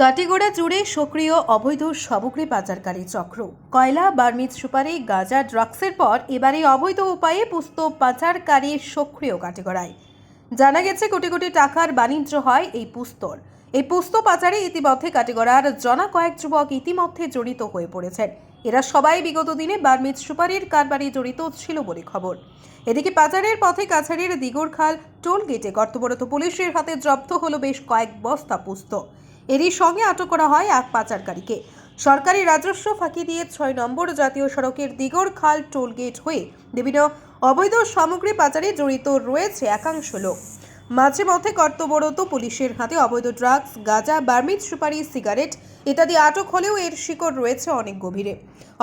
কাটিগোড়া জুড়ে সক্রিয় অবৈধ সামগ্রী পাচারকারী চক্র। কয়লা, বার্মিজ সুপারি, গাঁজা, ড্রাগসের পর এবারে অবৈধ উপায়ে পুস্ত পাচারকারী সক্রিয় কাটিগড়ায়। জানা গেছে, কোটি কোটি টাকার বাণিজ্য হয় এই পুস্তর। এই পুস্ত পাচারে ইতিমধ্যে কাটিগড়ার জনা কয়েক যুবক ইতিমধ্যে জড়িত হয়ে পড়েছেন। এরা সবাই বিগত দিনে বার্মিজ সুপারির কারবারে জড়িত ছিল বলে খবর। এদিকে পাচারের পথে কাছাড়ের দিগরখাল টোল গেটে কর্তব্যরত পুলিশের হাতে জব্দ হলো বেশ কয়েক বস্তা পুস্ত। এরই সঙ্গে আটক করা হয় এক পাচারকারীকে। সরকারি রাজস্ব ফাঁকি দিয়ে ছয় নম্বর জাতীয় সড়কের দিগরখাল টোল গেট হয়ে বিভিন্ন অবৈধ সামগ্রী পাচারে জড়িত রয়েছে একাংশ লোক। মাঝে মধ্যে কর্তব্যরত পুলিশের হাতে অবৈধ ড্রাগস, গাঁজা, বার্মিজ, সুপারি, সিগারেট ইত্যাদি আটক হলেও এর শিকড় রয়েছে অনেক গভীরে।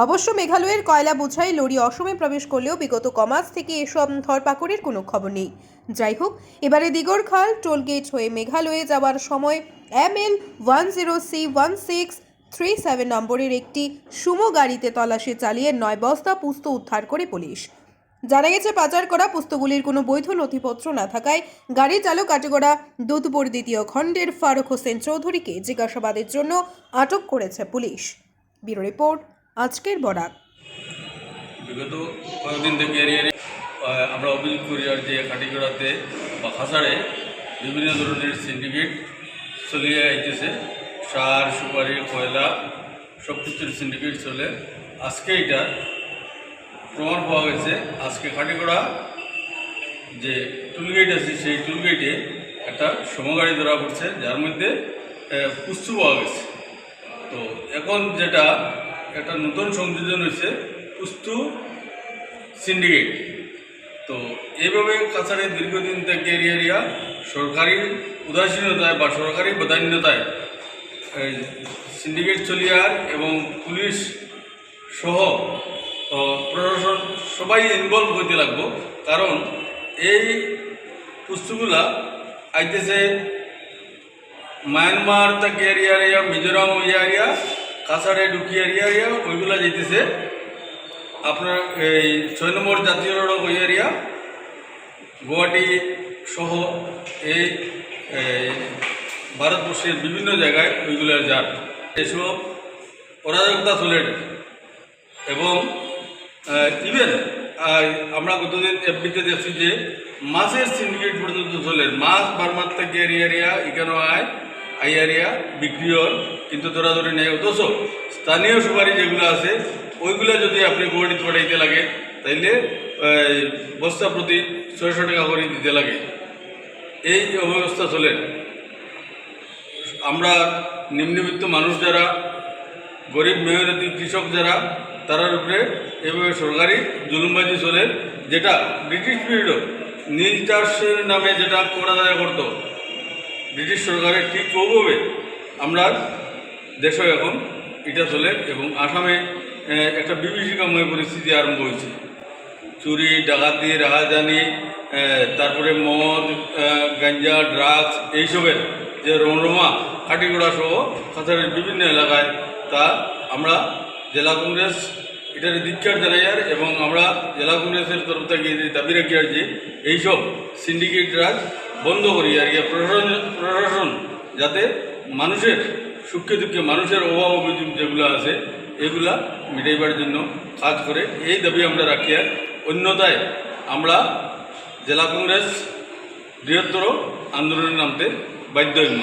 অবশ্য মেঘালয়ের কয়লা বোঝাই লরি অসমে প্রবেশ করলেও বিগত কমাস থেকে এসব ধরপাকড়ের কোনো খবর নেই। যাই হোক, এবারে দিগরখাল টোলগেট হয়ে মেঘালয়ে যাওয়ার সময় M L one zero C one six three seven নম্বরের একটি সুমো গাড়িতে তল্লাশি চালিয়ে নয় বস্তা পুস্ত উদ্ধার করে পুলিশ। জানা গেছে, পাচার করা পুস্তকগুলির কোনো বৈধ নথিপত্র না থাকায় গাড়ি চালক কাটিগড়া দুধপুর দ্বিতীয় খণ্ডের ফারুক হোসেন চৌধুরীকে জিজ্ঞাসাবাদের জন্য আটক করেছে পুলিশ। ব্যুরো রিপোর্ট, আজকের বরাক বিগত কয়েকদিন থেকে এরিয়া আমরা অভিযোগ করি আর যে কাটিগড়াতে বা খাসাড়ে বিভিন্ন ধরনের সিন্ডিকেট চলিয়ে আইতেছে। সার, সুপারি, কয়লা সব কিছুর সিন্ডিকেট চলে। আজকে এটা প্রমাণ পাওয়া গেছে, আজকে কাটিগড়া যে টুলগেট আছে, সেই টুলগেটে একটা সমগাড়ি ধরা পড়ছে, যার মধ্যে পুস্তু পাওয়া গেছে। তো এখন যেটা একটা নতুন সংযোজন হয়েছে পুস্তু সিন্ডিকেট। তো এইভাবে কাছাড়ে দীর্ঘদিন থেকে এরিয়া সরকারি উদাসীনতায় বা সরকারি প্রাধান্যতায় সিন্ডিকেট চলিয়ার এবং পুলিশ সহ প্রশাসন সবাই ইনভলভ হইতে লাগবো। কারণ এই পুস্তুগুলা আইতেছে মায়ানমার থেকে এরিয়া মিজোরাম ওই এরিয়া, কাছাড়ে ঢুকি এরিয়া এরিয়া, ওইগুলা যেতেছে আপনার এই ছয় নম্বর জাতীয় সড়ক ওই এরিয়া, গুয়াহাটি সহ এই এই ভারতবর্ষের বিভিন্ন জায়গায় ওইগুলো যান এসব অরাজকতা চলে এবং ইভেন আমরা গতদিন এফবিতে দেখছি যে মাছের সিন্ডিকেট পর্যন্ত চলে। মাছ বারমার থেকে এরিয়া এখানেও আয় আই এরিয়া বিক্রি হয় কিন্তু ধরাধরি নেই। অথচ স্থানীয় সুপারি যেগুলো আছে, ওইগুলো যদি আপনি গুয়াহাটিতে পাঠাইতে লাগে, তাইলে বস্তা প্রতি ছয়শো টাকা করে দিতে লাগে। এই অব্যবস্থা চলে। আমরা নিম্নবিত্ত মানুষ যারা, গরিব মেহনতি কৃষক যারা তারার উপরে এভাবে সরকারি জুলুমবাজি চলে, যেটা ব্রিটিশ পিরিয়ডও নীল চাষের নামে যেটা করা যায় করতো। ব্রিটিশ সরকারের ঠিক ওভাবে আমরা দেশে এখন এটা চলে এবং আসামে একটা বিভীষিকাময় পরিস্থিতি আরম্ভ হয়েছে। চুরি, ডাকাতি, রাহাজানি তারপরে মদ গাঞ্জা ড্রাগস এইসবের যে রমরমা কাটিগোড়া সহ কাছাড়ের বিভিন্ন এলাকায় তা আমরা জেলা কংগ্রেস, এটার ধিক্ষার জানাই আর, এবং আমরা জেলা কংগ্রেসের তরফ থেকে দাবি রাখি আর যে এইসব সিন্ডিকেট রাজ বন্ধ করি আর কি, প্রশাসন প্রশাসন যাতে মানুষের সুখে দুঃখে, মানুষের অভাব অভিযোগ যেগুলো আছে, এগুলা মিটাইবার জন্য কাজ করে, এই দাবি আমরা রাখি আর। অন্যথায় আমরা জেলা কংগ্রেস বৃহত্তর আন্দোলনে নামতে বাধ্য হইব।